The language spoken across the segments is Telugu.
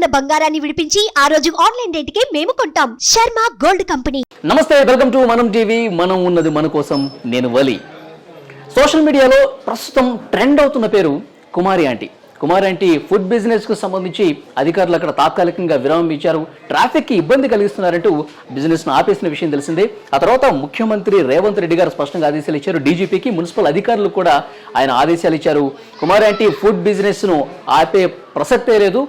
ఉన్న బంగారాన్ని విడిపించి ఆ రోజు ఆన్లైన్ రేటుకే మేము కొంటాం. Sharma gold company. నమస్తే వెల్కమ్ టు మనం టీవీ. మనం ఉన్నది మన కోసం నేను వలి. సోషల్ మీడియాలో ప్రస్తుతం ట్రెండ్ అవుతున్న పేరు Kumari aunty. Kumari aunty food బిజినెస్కు సంబంధించి అధికారులు అక్కడ తాత్కాలికంగా విరామం ఇచ్చారు ట్రాఫిక్కి ఇబ్బంది కలిగిస్తున్నారంటూ బిజినెస్ను ఆపేసిన విషయం తెలిసిందే. ఆ తర్వాత ముఖ్యమంత్రి రేవంత్ రెడ్డి గారు స్పష్టంగా ఆదేశాలు ఇచ్చారు. డీజీపీకి మున్సిపల్ అధికారులు కూడా ఆయన ఆదేశాలు ఇచ్చారు. కుమారి ఆంటీ ఫుడ్ బిజినెస్ను ఆపే ప్రసక్తే లేదు.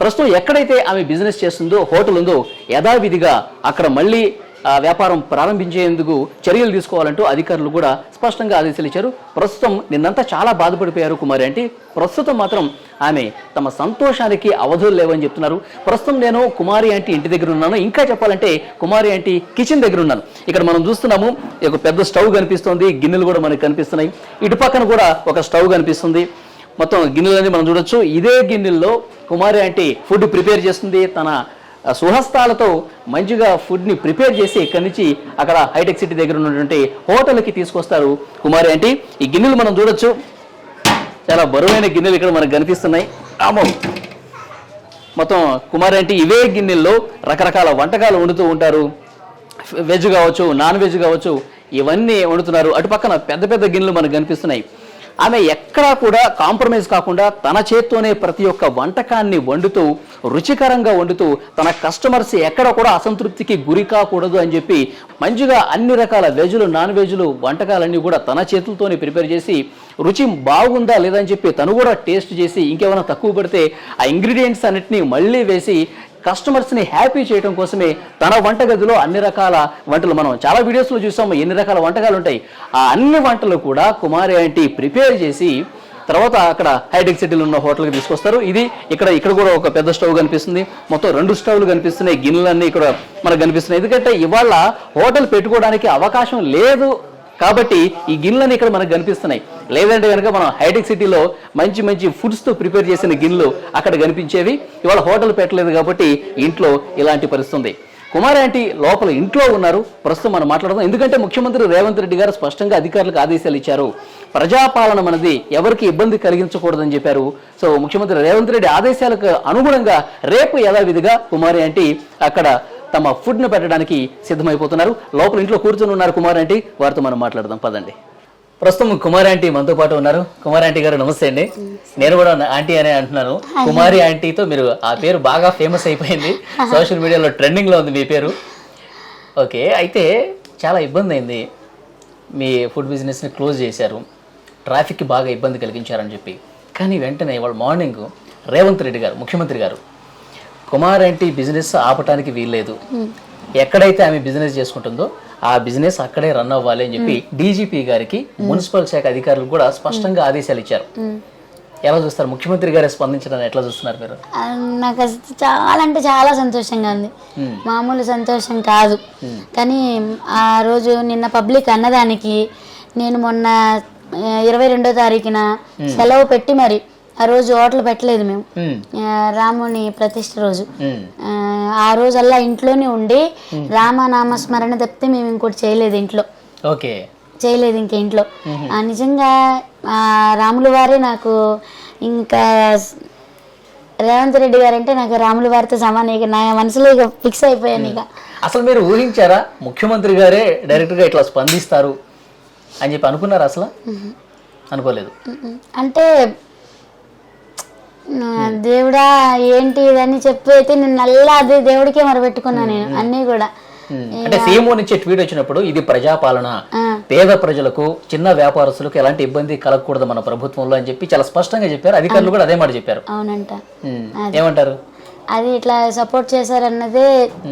ప్రస్తుతం ఎక్కడైతే ఆమె బిజినెస్ చేస్తుందో హోటల్ ఉందో యథావిధిగా అక్కడ మళ్ళీ ఆ, వ్యాపారం ప్రారంభించేందుకు చర్యలు తీసుకోవాలంటూ అధికారులు కూడా స్పష్టంగా ఆదేశాలు ఇచ్చారు. ప్రస్తుతం నిన్నంతా చాలా బాధపడిపోయారు కుమారి అంటే ప్రస్తుతం మాత్రం ఆమె తమ సంతోషానికి అవధులు లేవని చెప్తున్నారు. ప్రస్తుతం నేను కుమారి ఆంటీ ఇంటి దగ్గర ఉన్నాను. ఇంకా చెప్పాలంటే కుమారి ఆంటీ కిచెన్ దగ్గర ఉన్నాను. ఇక్కడ మనం చూస్తున్నాము ఒక పెద్ద స్టవ్ కనిపిస్తోంది గిన్నెలు కూడా మనకు కనిపిస్తున్నాయి. ఇటు పక్కన కూడా ఒక స్టవ్ కనిపిస్తుంది. మొత్తం గిన్నెలన్నీ మనం చూడొచ్చు. ఇదే గిన్నెల్లో కుమారి ఆంటీ ఫుడ్ ప్రిపేర్ చేస్తుంది. తన సుహస్తాలతో మంచిగా ఫుడ్ని ప్రిపేర్ చేసి ఇక్కడి నుంచి అక్కడ హైటెక్ సిటీ దగ్గర ఉన్నటువంటి హోటల్కి తీసుకొస్తారు కుమారి ఆంటీ. ఈ గిన్నెలు మనం చూడొచ్చు. చాలా బరువైన గిన్నెలు ఇక్కడ మనకు కనిపిస్తున్నాయి. ఆమో మొత్తం కుమారి ఆంటీ ఇవే గిన్నెల్లో రకరకాల వంటకాలు వండుతూ ఉంటారు. వెజ్ కావచ్చు నాన్ వెజ్ కావచ్చు ఇవన్నీ వండుతున్నారు. అటు పక్కన పెద్ద పెద్ద గిన్నెలు మనకు కనిపిస్తున్నాయి. ఆమె ఎక్కడా కూడా కాంప్రమైజ్ కాకుండా తన చేత్తోనే ప్రతి ఒక్క వంటకాన్ని వండుతూ రుచికరంగా వండుతూ తన కస్టమర్స్ ఎక్కడ కూడా అసంతృప్తికి గురి కాకూడదు అని చెప్పి మంచిగా అన్ని రకాల వెజ్లు నాన్ వెజ్లు వంటకాలన్నీ కూడా తన చేతులతోనే ప్రిపేర్ చేసి రుచి బాగుందా లేదా అని చెప్పి తను కూడా టేస్ట్ చేసి ఇంకేమైనా తక్కువ పడితే ఆ ఇంగ్రీడియంట్స్ అన్నిటిని మళ్ళీ వేసి కస్టమర్స్ని హ్యాపీ చేయడం కోసమే తన వంటగదిలో అన్ని రకాల వంటలు మనం చాలా వీడియోస్లో చూసాము ఎన్ని రకాల వంటకాలు ఉంటాయి ఆ అన్ని వంటలు కూడా కుమారి ఆంటీ ప్రిపేర్ చేసి తర్వాత అక్కడ హైటెక్ సిటీలో ఉన్న హోటల్కి తీసుకొస్తారు. ఇది ఇక్కడ ఇక్కడ కూడా ఒక పెద్ద స్టవ్ కనిపిస్తుంది. మొత్తం రెండు స్టవ్లు కనిపిస్తున్నాయి. గిన్నెలన్నీ ఇక్కడ మనకు కనిపిస్తున్నాయి. ఎందుకంటే ఇవాళ హోటల్ పెట్టుకోవడానికి అవకాశం లేదు కాబట్టి ఈ గిన్నెలన్నీ ఇక్కడ మనకు కనిపిస్తున్నాయి. లేదంటే కనుక మనం హైటెక్ సిటీలో మంచి మంచి ఫుడ్స్తో ప్రిపేర్ చేసిన గిన్నెలు అక్కడ కనిపించేవి. ఇవాళ హోటల్ పెట్టలేదు కాబట్టి ఇంట్లో ఇలాంటి పరిస్థితి ఉంది. కుమార్ ఆంటీ లోపల ఇంట్లో ఉన్నారు. ప్రస్తుతం మనం మాట్లాడదాం. ఎందుకంటే ముఖ్యమంత్రి రేవంత్ రెడ్డి గారు స్పష్టంగా అధికారులకు ఆదేశాలు ఇచ్చారు. ప్రజాపాలన అనేది ఎవరికి ఇబ్బంది కలిగించకూడదని చెప్పారు. సో ముఖ్యమంత్రి రేవంత్ రెడ్డి ఆదేశాలకు అనుగుణంగా రేపు యథావిధిగా కుమారి ఆంటీ అక్కడ తమ ఫుడ్ను పెట్టడానికి సిద్ధమైపోతున్నారు. లోపల ఇంట్లో కూర్చొని ఉన్నారు కుమార్ ఆంటీ. వారితో మనం మాట్లాడదాం. పదండి. ప్రస్తుతం కుమారి ఆంటీ మనతో పాటు ఉన్నారు. కుమారి ఆంటీ గారు నమస్తే అండి. నేను కూడా ఆంటీ అనే అంటున్నాను. కుమారి ఆంటీతో మీరు ఆ పేరు బాగా ఫేమస్ అయిపోయింది. సోషల్ మీడియాలో ట్రెండింగ్లో ఉంది మీ పేరు. ఓకే అయితే చాలా ఇబ్బంది అయింది. మీ ఫుడ్ బిజినెస్ని క్లోజ్ చేశారు. ట్రాఫిక్కి బాగా ఇబ్బంది కలిగించారని చెప్పి. కానీ వెంటనే ఇవాళ మార్నింగ్ రేవంత్ రెడ్డి గారు ముఖ్యమంత్రి గారు కుమార్ ఆంటీ బిజినెస్ ఆపటానికి వీల్లేదు. ఎక్కడైతే ఆమె బిజినెస్ చేసుకుంటుందో ఆ బిజినెస్ అక్కడే రన్ అవ్వాలి అని చెప్పి డీజీపీ గారికి మున్సిపల్ శాఖ అధికారులు కూడా స్పష్టంగా ఆదేశాలు ఇచ్చారు. ఎలా చూస్తారు? ముఖ్యమంత్రి గారే స్పందించడానికి ఎట్లా చూస్తున్నారు మీరు? నాకు చాలా అంటే చాలా సంతోషంగా ఉంది. మామూలు సంతోషం కాదు. కానీ ఆ రోజు నిన్న పబ్లిక్ అన్నదానికి నేను మొన్న ఇరవై రెండో తారీఖున సెలవు పెట్టి మరి ఆ రోజు హోటల్ పెట్టలేదు మేము. రాముని ప్రతిష్ఠ రోజు. ఆ, రోజల్లా ఇంట్లోనే ఉండి రామనామ స్మరణ తప్పితే మేము ఇంకోటి చేయలేదు ఇంట్లో. ఓకే. చేయలేదు ఇంక ఇంట్లో. ఆ, నిజంగా రాములు వారే నాకు ఇంకా రేవంత్ రెడ్డి గారు అంటే నాకు రాములు వారితో సమానం. ఇక నా మనసులో ఇక ఫిక్స్ అయిపోయాను ఇక. అసలు మీరు ఊహించారా ముఖ్యమంత్రి గారే డైరెక్ట్గా ఇట్లా స్పందిస్తారు అని చెప్పి అనుకున్నారా అసలు? అనుకోలేదు. అంటే దేవుడా ఏంటి ఇదని చెప్పి అయితే నేను నల్లా అదే దేవుడికే మరపెట్టుకున్నా నేను అన్నీ కూడా. ఉమ్, అంటే సీఎం నుంచి ట్వీట్ వచ్చినప్పుడు ఇది ప్రజాపాలన. పేద ప్రజలకు చిన్న వ్యాపారస్తులకు ఎలాంటి ఇబ్బంది కలగకూడదు మన ప్రభుత్వంలో అని చెప్పి చాలా స్పష్టంగా చెప్పారు. అధికారులు కూడా అదే మాట చెప్పారు. అవునంట. ఏమంటారు? అది ఇట్లా సపోర్ట్ చేశారన్నదే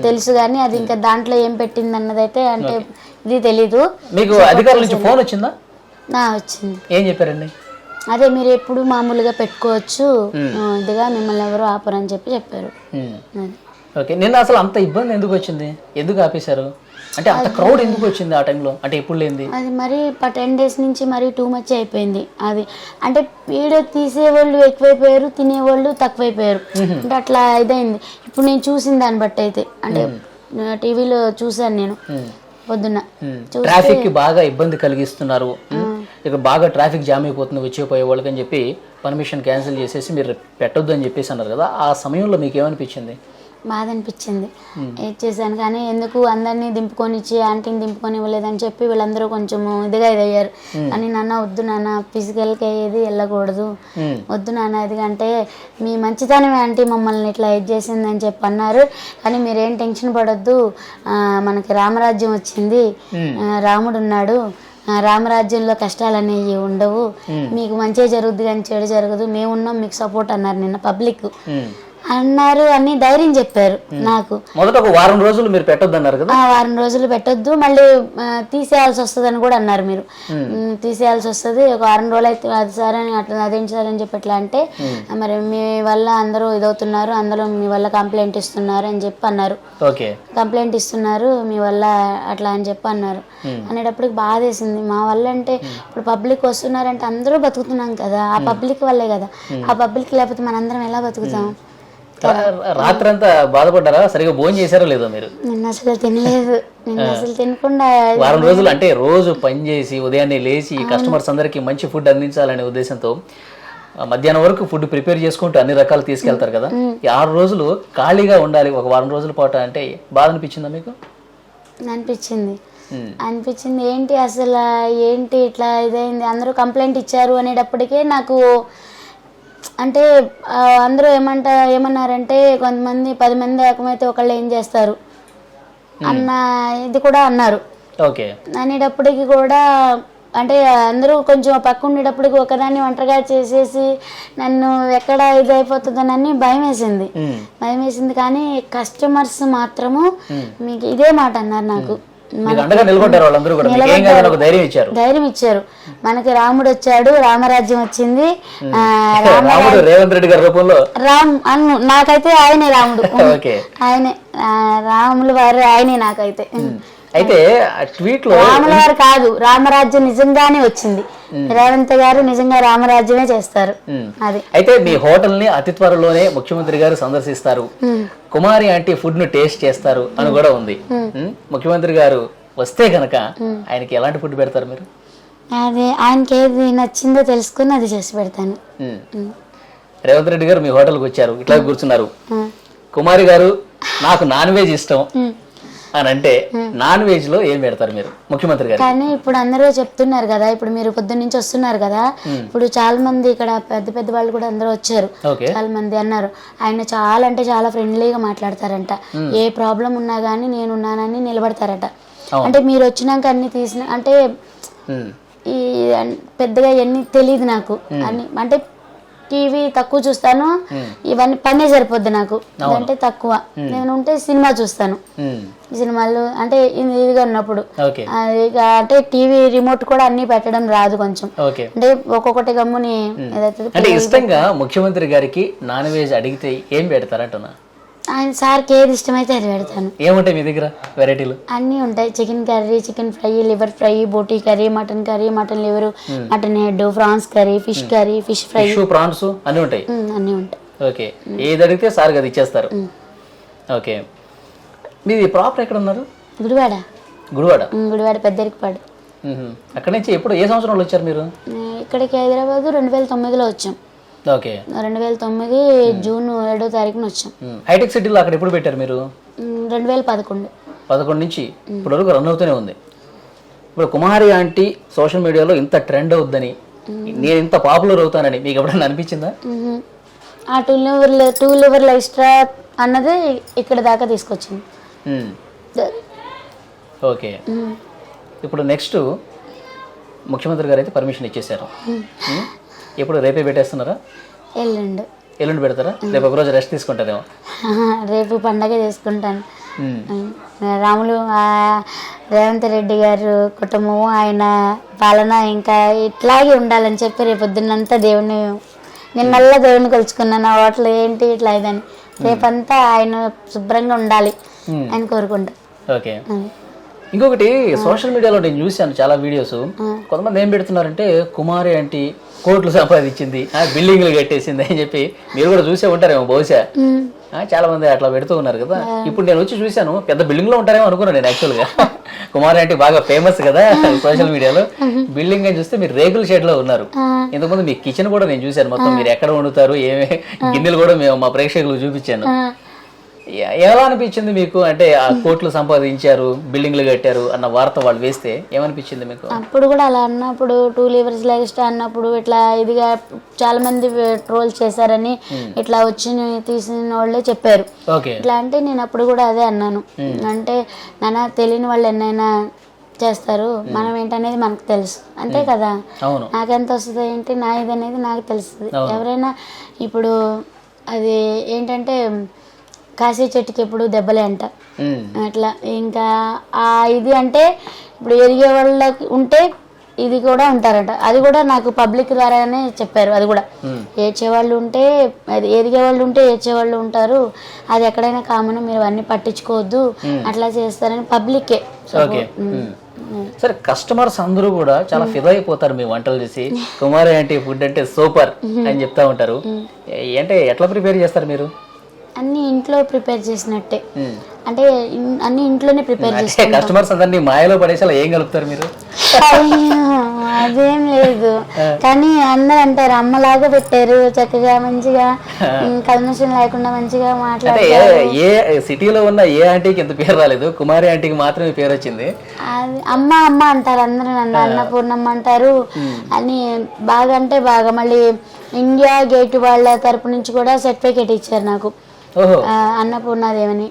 తెలుసు కానీ అది ఇంకా దాంట్లో ఏం పెట్టింది అన్నదైతే అంటే ఇది తెలీదు. మీకు అధికారుల నుంచి ఫోన్ వచ్చిందా? నా వచ్చింది. ఏం చెప్పారండి? అదే మీరు ఎప్పుడు మామూలుగా పెట్టుకోవచ్చు. ఆ, ఇదిగా మిమ్మల్ని ఎవరు ఆపరని చెప్పి చెప్పారు. ఓకే నిన్న అసలు అంత ఇబ్బంది ఎందుకు వచ్చింది? ఎందుకు ఆపేశారు? అంటే అంత క్రౌడ్ ఎందుకు వచ్చింది ఆ టైంలో అంటే ఎప్పుడు లేనిది? అది మరి టెన్ డేస్ నుంచి మరి టూ మచ్ అయిపోయింది. అది. అంటే వీడియో తీసేవాళ్ళు ఎక్కువైపోయారు తినేవాళ్ళు తక్కువైపోయారు. అంటే అట్లా ఇదైంది. ఇప్పుడు నేను చూసిన దాన్ని బట్టి అయితే. అంటే టీవీలో చూశాను నేను. పొద్దున్న. ట్రాఫిక్ బాగా ఇబ్బంది కలిగిస్తున్నారు. ఇక్కడ బాగా ట్రాఫిక్ జామ్ అయిపోతుంది వచ్చే పోయే వాళ్ళకి అని చెప్పి పర్మిషన్ క్యాన్సిల్ చేసేసి మీరు పెట్టొద్దు అని చెప్పేసి అన్నారు కదా ఆ సమయంలో మీకు ఏమనిపించింది? బాధ అనిపించింది ఇచ్చేసాను కానీ ఎందుకు అందరినీ దింపుకొని ఇచ్చి ఆంటీని దింపుకొని ఇవ్వలేదని చెప్పి వీళ్ళందరూ కొంచెం ఇదిగా ఇదయ్యారు. అని నాన్న వద్దు నాన్న ఫిజికల్కి ఏది వెళ్ళకూడదు. వద్దు నాన్న ఎందుకంటే మీ మంచితనమే ఆంటీ మమ్మల్ని ఇట్లా ఇది చేసిందని చెప్పి అన్నారు. కానీ మీరేం టెన్షన్ పడొద్దు. మనకి రామరాజ్యం వచ్చింది. రాముడు ఉన్నాడు. రామరాజ్యంలో కష్టాలు అనేవి ఉండవు మీకు మంచిగా జరుగుద్ది కానీ చెడు జరగదు. మేమున్నాం మీకు సపోర్ట్ అన్నారు నిన్న పబ్లిక్. అన్నారు అని ధైర్యం చెప్పారు నాకు. మొదట ఒక వారం రోజులు మీరు పెట్టొద్దు అన్నారు కదా? ఆ వారం రోజులు పెట్టొద్దు మళ్ళీ తీసేయాల్సి వస్తుంది అని కూడా అన్నారు మీరు. తీసేయాల్సి వస్తుంది ఒక వారం రోజులు అయితే అది సరే అని అట్లా అదేంటి సార్ అని చెప్పి ఎట్లా అంటే మరి మీ వల్ల అందరూ ఇదవుతున్నారు అందరూ మీ వల్ల కంప్లైంట్ ఇస్తున్నారు అని చెప్పి అన్నారు. కంప్లైంట్ ఇస్తున్నారు మీ వల్ల అట్లా అని చెప్పి అన్నారు. అనేటప్పటికి బాధ వేసింది. మా వల్ల అంటే ఇప్పుడు పబ్లిక్ వస్తున్నారంటే అందరూ బతుకుతున్నాం కదా ఆ పబ్లిక్ వల్లే కదా. ఆ పబ్లిక్ లేకపోతే మనందరం ఎలా బతుకుతాం? రాత్రంతా బాధపడ్డారా? సరిగా భోజనం చేశారో లేదో మీరు? అసలు తినలేదు. అసలు తినకుండా వారం రోజులు అంటే రోజు పని చేసి ఉదయాన్నే లేచి కస్టమర్స్ అందరికీ మంచి ఫుడ్ అందించాలనే ఉద్దేశంతో మధ్యాహ్నం వరకు ఫుడ్ ప్రిపేర్ చేసుకుంటూ అన్ని రకాలు తీసుకెళ్తారు కదా? ఈ ఆరు రోజులు ఖాళీగా ఉండాలి ఒక వారం రోజుల పాటు అంటే బాధ అనిపించిందా మీకు? అనిపించింది. అనిపించింది ఏంటి అసలు ఏంటి ఇట్లా ఇదైంది? అందరూ కంప్లైంట్ ఇచ్చారు అనేటప్పటికే నాకు అంటే అందరూ ఏమంట ఏమన్నారంటే కొంతమంది పది మంది ఏకమైతే ఒకళ్ళు ఏం చేస్తారు? అన్న ఇది కూడా అన్నారు. ఓకే. అనేటప్పటికి కూడా అంటే అందరూ కొంచెం పక్క ఉండేటప్పటికి ఒకదాన్ని ఒంటరిగా చేసేసి నన్ను ఎక్కడ ఇది అయిపోతుందనని భయం వేసింది. భయం వేసింది కానీ కస్టమర్స్ మాత్రము మీకు ఇదే మాట అన్నారు నాకు. ధైర్యం ఇచ్చారు. ధైర్యం ఇచ్చారు. మనకి రాముడు వచ్చాడు రామరాజ్యం వచ్చింది. రాముడు రేవంత్ రెడ్డి గారి రూపంలో? రామ్ అను నాకైతే ఆయనే రాముడు. ఆయనే రాముల వారు ఆయనే నాకైతే. అయితే ట్వీట్లో రాముల వారు కాదు రామరాజ్యం నిజంగానే వచ్చింది. రేవంత్ గారు నిజంగా రామరాజ్యమే చేస్తారు. అది. అయితే మీ హోటల్ని అతి త్వరలోనే ముఖ్యమంత్రి గారు సందర్శిస్తారు. కుమారి ఆంటీ ఫుడ్ను టేస్ట్ చేస్తారు అని కూడా ఉంది. ఉమ్. ముఖ్యమంత్రి గారు వస్తే కనుక ఆయనకి ఎలాంటి ఫుడ్ పెడతారు మీరు? అదే ఆయనకి ఏది నచ్చిందో తెలుసుకుని అది చేసి పెడతాను. రేవంత్ రెడ్డి గారు మీ హోటల్కి వచ్చారు. ఇట్లా కూర్చున్నారు. కుమారి గారు నాకు నాన్ వెజ్ ఇష్టం. అని అంటే నాన్ వెజ్లో ఏం పెడతారు మీరు? ముఖ్యమంత్రి గారు. కానీ ఇప్పుడు అందరూ చెప్తున్నారు కదా ఇప్పుడు మీరు పొద్దున్న నుంచి వస్తున్నారు కదా ఇప్పుడు చాలా మంది ఇక్కడ పెద్ద పెద్ద వాళ్ళు కూడా అందరూ వచ్చారు. చాలా మంది అన్నారు. ఆయన చాలా అంటే చాలా ఫ్రెండ్లీగా మాట్లాడతారంట. ఏ ప్రాబ్లం ఉన్నా కానీ నేను ఉన్నానని నిలబడతారట. అంటే మీరు వచ్చినాక అన్ని తీసిన అంటే. ఈ అన్- పెద్దగా ఎన్ని తెలియదు నాకు. అన్ని అంటే టీవీ తక్కువ చూస్తాను. ఇవన్నీ పనే సరిపోద్ది నాకు. అంటే తక్కువ. నేను ఉంటే సినిమా చూస్తాను. సినిమాలు అంటే ఇది- ఇదిగా ఉన్నప్పుడు. అంటే టీవీ రిమోట్ కూడా అన్ని పెట్టడం రాదు కొంచెం. అంటే ఒక్కొక్కటి గమ్ముని ఏదైతే అంటే ఇష్టంగా ముఖ్యమంత్రి గారికి నాన్ వెజ్ అడిగితే ఏం పెడతారంటున్నా? ఆయన సార్కి ఏది ఇష్టమైతే అది పెడతాను. ఏముంటాయి మీ దగ్గర వెరైటీలు? అన్నీ ఉంటాయి. Chicken curry chicken fry liver fry బోటీ curry mutton curry mutton liver mutton head prawns curry fish curry fish fry. Fish prawns అన్నీ ఉంటాయి? అన్నీ ఉంటాయి. ఓకే. ఏది అడిగితే సార్ అది ఇచ్చేస్తారు. ఓకే. మీది ప్రాపర్ ఎక్కడ ఉన్నారు గుడివాడ. గుడివాడ గుడివాడ పెద్దరికపాడు. అక్కడి నుంచి ఎప్పుడు ఏ సంవత్సరంలో వచ్చారు మీరు? ఇక్కడికి హైదరాబాద్ రెండు వేల తొమ్మిదిలో వచ్చాం. ఓకే. రెండు వేల తొమ్మిది జూన్ ఏడో తారీఖున వచ్చాం. హైటెక్ సిటీలో అక్కడ ఎప్పుడు పెట్టారు మీరు? ఉమ్, రెండు వేల పదకొండు. పదకొండు నుంచి ఇప్పటి వరకు రన్ అవుతూనే ఉంది. ఇప్పుడు కుమారి ఆంటీ సోషల్ మీడియాలో ఇంత ట్రెండ్ అవుద్దని నేను ఇంత పాపులర్ అవుతానని మీకు ఎప్పుడైనా అనిపించిందా. ఆ టూ లివర్ల టూ లివర్ల ఎక్స్ట్రా అన్నది ఇక్కడ దాకా తీసుకొచ్చింది. ఓకే. ఇప్పుడు నెక్స్ట్ ముఖ్యమంత్రి గారు అయితే పర్మిషన్ ఇచ్చేశారు. మ్మ్. ఇప్పుడు రేపే పెట్టేస్తున్నారా? ఎల్లుండు. ఎల్లుండి పెడతారా? రేపు ఒక రోజు రెస్ట్ తీసుకుంటారేమో. రేపు పండగ చేసుకుంటాను. రాములు రేవంత్ రెడ్డి గారు కుటుంబము ఆయన పాలన ఇంకా ఇట్లాగే ఉండాలని చెప్పి రేపు పొద్దున్నంతా దేవుని నిన్నల్లా దేవుని కొలుచుకున్నాను ఆ హోటల్ ఏంటి ఇట్లా ఇదని. రేపంతా ఆయన శుభ్రంగా ఉండాలి. అని కోరుకుంటా. ఓకే. ఇంకొకటి సోషల్ మీడియాలో నేను చూశాను చాలా వీడియోస్. కొంతమంది ఏం పెడుతున్నారంటే కుమారి ఆంటీ కోట్లు సంపాదించింది ఆ బిల్డింగ్లు కట్టేసింది అని చెప్పి మీరు కూడా చూసే ఉంటారేమో బహుశా. చాలా మంది అట్లా పెడుతూ ఉన్నారు కదా. ఇప్పుడు నేను వచ్చి చూశాను పెద్ద బిల్డింగ్లో ఉంటారేమో అనుకున్నాను నేను యాక్చువల్గా. కుమార్ అంటే బాగా ఫేమస్ కదా సోషల్ మీడియాలో బిల్డింగ్ అని చూస్తే మీరు రేకుల షెడ్లో ఉన్నారు. ఇంతకుముందు మీ కిచెన్ కూడా నేను చూశాను మొత్తం మీరు ఎక్కడ వండుతారు ఏమే గిన్నెలు కూడా మేము మా ప్రేక్షకులకు చూపించాను. ఎలా అనిపించింది మీకు? అంటే ఆ కోట్లు సంపాదించారు బిల్డింగ్లు కట్టారు అన్న వార్త వాళ్ళు వేస్తే ఏమనిపించింది మీకు? అప్పుడు కూడా అలా అన్నప్పుడు టూ లీవర్స్ లెగస్ట్ అన్నప్పుడు ఇట్లా ఇదిగా చాలా మంది ట్రోల్ చేశారని ఇట్లా వచ్చి తీసిన వాళ్ళే చెప్పారు. ఇట్లా అంటే నేను అప్పుడు కూడా అదే అన్నాను. అంటే నాన్న తెలియని వాళ్ళు ఎన్నైనా చేస్తారు మనం ఏంటనేది మనకు తెలుసు. అంతే కదా? నాకెంత వస్తుంది ఏంటి నా ఇది అనేది నాకు తెలుస్తుంది. ఎవరైనా ఇప్పుడు అది ఏంటంటే కాశీ చెట్టుకి ఎప్పుడు దెబ్బలే అంట. అట్లా ఇంకా ఆ ఇది అంటే ఇప్పుడు ఎదిగే వాళ్ళకి ఉంటే ఇది కూడా ఉంటారట. అది కూడా నాకు పబ్లిక్ ద్వారానే చెప్పారు అది కూడా. ఏడ్చే వాళ్ళు ఉంటే అది ఎదిగే వాళ్ళు ఉంటే ఏడ్చే వాళ్ళు ఉంటారు. అది ఎక్కడైనా కామన్ మీరు అన్ని పట్టించుకోవద్దు. అట్లా చేస్తారని పబ్లికే. సరే కస్టమర్స్ అందరూ కూడా చాలా ఫిదా అయిపోతారు మీ వంటలు చేసి. కుమారి అంటే ఫుడ్ అంటే సూపర్ అని చెప్తా ఉంటారు. అంటే ఎట్లా ప్రిపేర్ చేస్తారు మీరు? అన్ని ఇంట్లో ప్రిపేర్ చేసినట్టే. అంటే అన్ని ఇంట్లోనే ప్రిపేర్ చేసుకుంటాం. కస్టమర్స్ అందరినీ మాయలో పడేసేలా ఏం కలుపుతారు మీరు? అదేం లేదు. కానీ అందరు అంటారు అమ్మలాగా పెట్టారు చక్కగా మంచిగా కల్మషం లేకుండా మంచిగా మాట్లాడారు ఏ సిటీలో ఉన్న ఏ ఆంటీకి ఇంత పేరు రాలేదు కుమారి ఆంటీకి మాత్రమే పేరు వచ్చింది. అమ్మ అమ్మ అంటారు అందరూ నన్ను అన్నపూర్ణమ్మ అంటారు. అని బాగా అంటే బాగా మళ్ళీ ఇండియా గేట్ వాళ్ళ తరపు నుంచి కూడా సర్టిఫికేట్ ఇచ్చారు నాకు. అన్నపూర్ణాదేవని.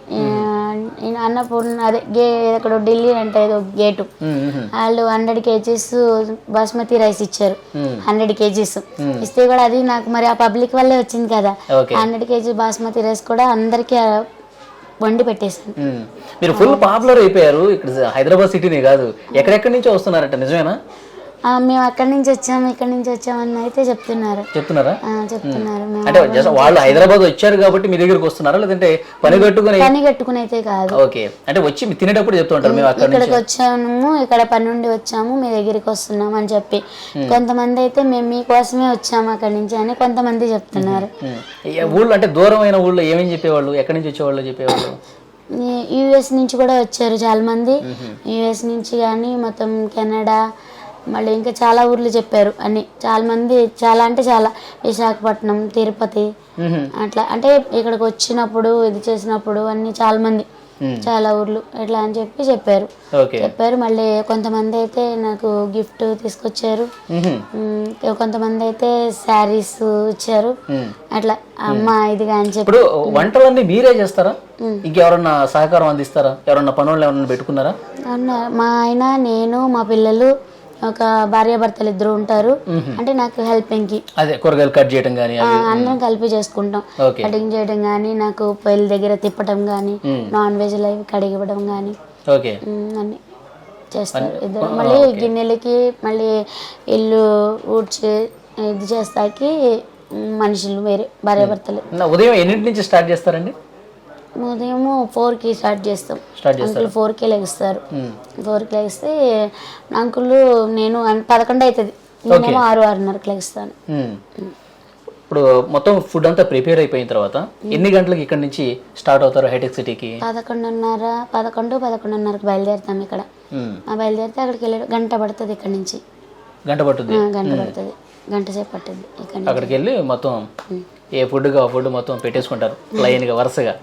అన్నపూర్ణ అదే గే అక్కడ ఢిల్లీ అంటే ఏదో గేటు. వాళ్ళు హండ్రెడ్ కేజీస్ బాస్మతి రైస్ ఇచ్చారు. Hundred kgs. ఇస్తే కూడా అది నాకు మరి ఆ పబ్లిక్ వల్లే వచ్చింది కదా. హండ్రెడ్ కేజీ బాస్మతి రైస్ కూడా అందరికి వండి పెట్టేశాను. ఉమ్. మీరు ఫుల్ పాపులర్ అయిపోయారు. ఇక్కడ హైదరాబాద్ సిటీనే కాదు. ఎక్కడెక్కడి నుంచో వస్తున్నారట నిజమేనా? మేము అక్కడి నుంచి వచ్చాము ఇక్కడి నుంచి వచ్చామని అయితే చెప్తున్నారు. చెప్తున్నారా? ఆ, చెప్తున్నారు. మేము. అంటే జస్ట్ వాళ్ళు హైదరాబాద్ వచ్చారు కాబట్టి మీ దగ్గరికి వస్తున్నారా? లేదంటే పని కట్టుకుని పని కట్టుకుని అయితే కాదు. ఓకే. అంటే వచ్చి మీరు తినేటప్పుడు చెప్తూ ఉంటారు మేము అక్కడ ఇక్కడికి వచ్చాము ఇక్కడ పని నుండి వచ్చాము మీ దగ్గరికి వస్తున్నాం అని చెప్పి. కొంతమంది అయితే మేము మీకోసమే వచ్చాము అక్కడి నుంచి అని కొంతమంది చెప్తున్నారు. ఉమ్. ఏ ఊళ్ళో అంటే దూరమైన ఊళ్ళో ఏమేమి చెప్పేవాళ్ళు? ఎక్కడి నుంచి వచ్చేవాళ్ళు చెప్పేవాళ్ళు? యుఎస్ నుంచి కూడా వచ్చారు చాలా మంది యుఎస్ నుంచి కానీ మొత్తం కెనడా మళ్ళీ ఇంకా చాలా ఊర్లు చెప్పారు అన్ని. చాలా మంది చాలా అంటే చాలా. విశాఖపట్నం తిరుపతి. అట్లా. అంటే ఇక్కడికి వచ్చినప్పుడు ఇది చేసినప్పుడు అన్ని చాలా మంది. చాలా ఊర్లు. ఇట్లా అని చెప్పి చెప్పారు. చెప్పారు. మళ్ళీ కొంతమంది అయితే నాకు గిఫ్ట్ తీసుకొచ్చారు. కొంతమంది అయితే శారీస్ ఇచ్చారు. అట్లా. అమ్మ ఇదిగా అని చెప్పి. ఇప్పుడు వంటలన్నీ మీరే చేస్తారా? ఇంకెవరన్నా సహకారం అందిస్తారా? ఎవరన్నా పనులు ఎవరన్నా పెట్టుకున్నారా? మా ఆయన నేను మా పిల్లలు ఒక భార్యాభర్తలు ఇద్దరు ఉంటారు. అంటే నాకు హెల్పింగ్కి అదే కూరగాయలు కట్ చేయడం కానీ అందరం కలిపి చేసుకుంటాం. కటింగ్ చేయడం కానీ నాకు పొయ్యిల దగ్గర తిప్పడం కానీ నాన్ వెజ్ లైవ్ కడిగివ్వడం కానీ ఓకే. అన్ని చేస్తారు ఇద్దరు. మళ్ళీ గిన్నెలకి మళ్ళీ ఇల్లు ఊడ్చి ఇది చేస్తాకి మనుషులు వేరే భార్యాభర్తలు. ఉదయం ఎన్నింటి నుంచి స్టార్ట్ చేస్తారండి? ఉదయం ఫోర్కి స్టార్ట్ చేస్తాం. అంకుల్ ఫోర్కి లెగిస్తారు. మ్మ్. ఫోర్కి లెగిస్తే అంకుల్ నేను పదకొండు అవుతుంది నేనేమో ఆరు ఆరున్నరకు లెగిస్తాను. మ్మ్. ఇప్పుడు మొత్తం ఫుడ్ అంతా ప్రిపేర్ అయిపోయిన తర్వాత ఎన్ని గంటలకు ఇక్కడ నుంచి స్టార్ట్ అవుతారు హైటెక్ సిటీకి? పదకొండున్నర పదకొండు పదకొండున్నరకు బయలుదేరుతాం ఇక్కడ. ఆ బయలుదేరితే అక్కడికి వెళ్ళి గంట పడుతుంది ఇక్కడ నుంచి. గంట పట్టుద్ది. గంట పడుతుంది. గంట సేపు పట్టుద్ది. అక్కడికి వెళ్ళి మొత్తం ఏ ఫుడ్ ఆ ఫుడ్ మొత్తం పెట్టేసుకుంటారు లైన్గా వరుసగా.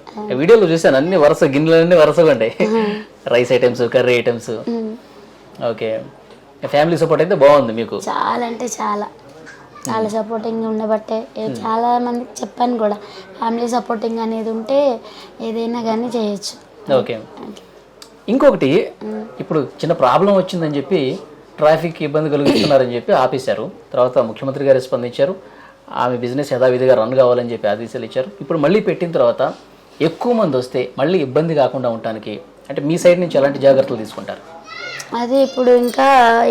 వీడియోలో చూసాను అన్ని వరుస గిన్నెలన్నీ వరుసగా ఉంటాయి. Rice items curry items. Okay. Family support అయితే బాగుంది మీకు. చాలా అంటే చాలా. చాలా సపోర్టింగ్ ఉండబట్టే చాలా మందికి చెప్పాను కూడా ఫ్యామిలీ సపోర్టింగ్ అనేది ఉంటే ఏదైనా కానీ చేయొచ్చు. ఓకే. ఇంకొకటి ఇప్పుడు చిన్న ప్రాబ్లం వచ్చిందని చెప్పి ట్రాఫిక్ ఇబ్బంది కలిగిస్తున్నారని చెప్పి ఆపేశారు. తర్వాత ముఖ్యమంత్రి గారు స్పందించారు. ఆమె బిజినెస్ యథావిధిగా రన్ కావాలని చెప్పి ఆదేశాలు ఇచ్చారు. ఇప్పుడు మళ్ళీ పెట్టిన తర్వాత ఎక్కువ మంది వస్తే మళ్ళీ ఇబ్బంది కాకుండా ఉండటానికి అంటే మీ సైడ్ నుంచి ఎలాంటి జాగ్రత్తలు తీసుకుంటారు? అది ఇప్పుడు ఇంకా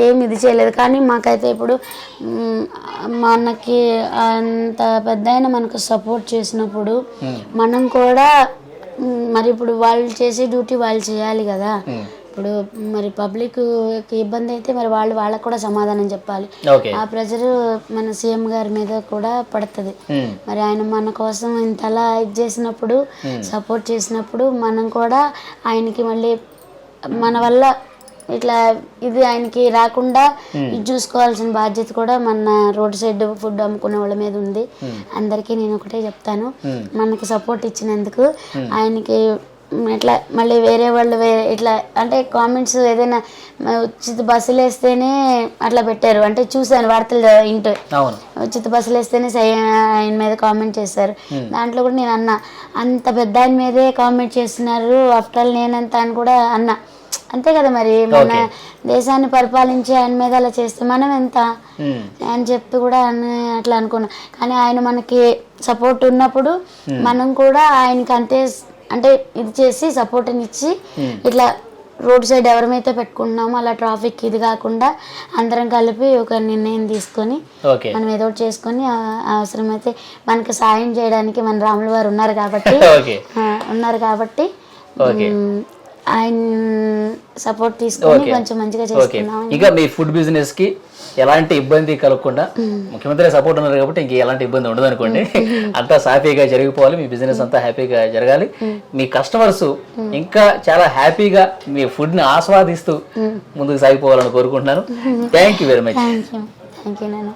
ఏం ఇది చేయలేదు. కానీ మాకైతే ఇప్పుడు మ్, మా అన్నకి అంత పెద్ద ఆయన మనకు సపోర్ట్ చేసినప్పుడు మనం కూడా మరి ఇప్పుడు వాళ్ళు చేసే డ్యూటీ వాళ్ళు చేయాలి కదా. ఇప్పుడు మరి పబ్లిక్ ఇబ్బంది అయితే మరి వాళ్ళు వాళ్ళకు కూడా సమాధానం చెప్పాలి. ఆ ప్రెజర్ మన సీఎం గారి మీద కూడా పడుతుంది. మరి ఆయన మన కోసం ఇంతలా ఇది చేసినప్పుడు సపోర్ట్ చేసినప్పుడు మనం కూడా ఆయనకి మళ్ళీ మన వల్ల ఇట్లా ఇది ఆయనకి రాకుండా ఇది చూసుకోవాల్సిన బాధ్యత కూడా మన రోడ్ సైడ్ ఫుడ్ అమ్ముకునే వాళ్ళ మీద ఉంది. అందరికీ నేను ఒకటే చెప్తాను. మనకి సపోర్ట్ ఇచ్చినందుకు ఆయనకి ఇట్లా మళ్ళీ వేరే వాళ్ళు వేరే ఇట్లా అంటే కామెంట్స్ ఏదైనా ఉచిత బస్సులు వేస్తేనే అట్లా పెట్టారు. అంటే చూశాను వార్తలు ఇంటూ. ఉచిత బస్సులు వేస్తేనే సై ఆయన మీద కామెంట్ చేశారు. దాంట్లో కూడా నేను అన్నా అంత పెద్ద ఆయన మీదే కామెంట్ చేస్తున్నారు. ఆఫ్టర్ ఆల్ నేనంత అని కూడా అన్నా. అంతే కదా మరి మన దేశాన్ని పరిపాలించి ఆయన మీద అలా చేస్తే మనం ఎంత. అని చెప్పి కూడా అట్లా అనుకున్నా. కానీ ఆయన మనకి సపోర్ట్ ఉన్నప్పుడు మనం కూడా ఆయనకి అంతే అంటే ఇది చేసి సపోర్ట్ ఇచ్చి ఇట్లా రోడ్ సైడ్ ఎవరిమైతే పెట్టుకుంటున్నామో అలా ట్రాఫిక్ ఇది కాకుండా అందరం కలిపి ఒక నిర్ణయం తీసుకొని మనం ఏదో చేసుకొని అవసరమైతే మనకి సాయం చేయడానికి మన రాముల వారు ఉన్నారు కాబట్టి ఉన్నారు కాబట్టి ఆయన సపోర్ట్ తీసుకొని. కొంచెం మంచిగా ఓకే చేసుకున్నాం ఇంకా మీ ఫుడ్ బిజినెస్కి ఎలాంటి ఇబ్బంది కలగకుండా ముఖ్యమంత్రి సపోర్ట్ ఉన్నారు కాబట్టి ఇంక ఎలాంటి ఇబ్బంది ఉండదు అనుకోండి. అంతా హ్యాపీగా జరిగిపోవాలి మీ బిజినెస్ అంతా హ్యాపీగా జరగాలి. మీ కస్టమర్స్ ఇంకా చాలా హ్యాపీగా మీ ఫుడ్ని ఆస్వాదిస్తూ ముందుకు సాగిపోవాలని కోరుకుంటున్నాను. Thank you very much thank you thank you నాన్న.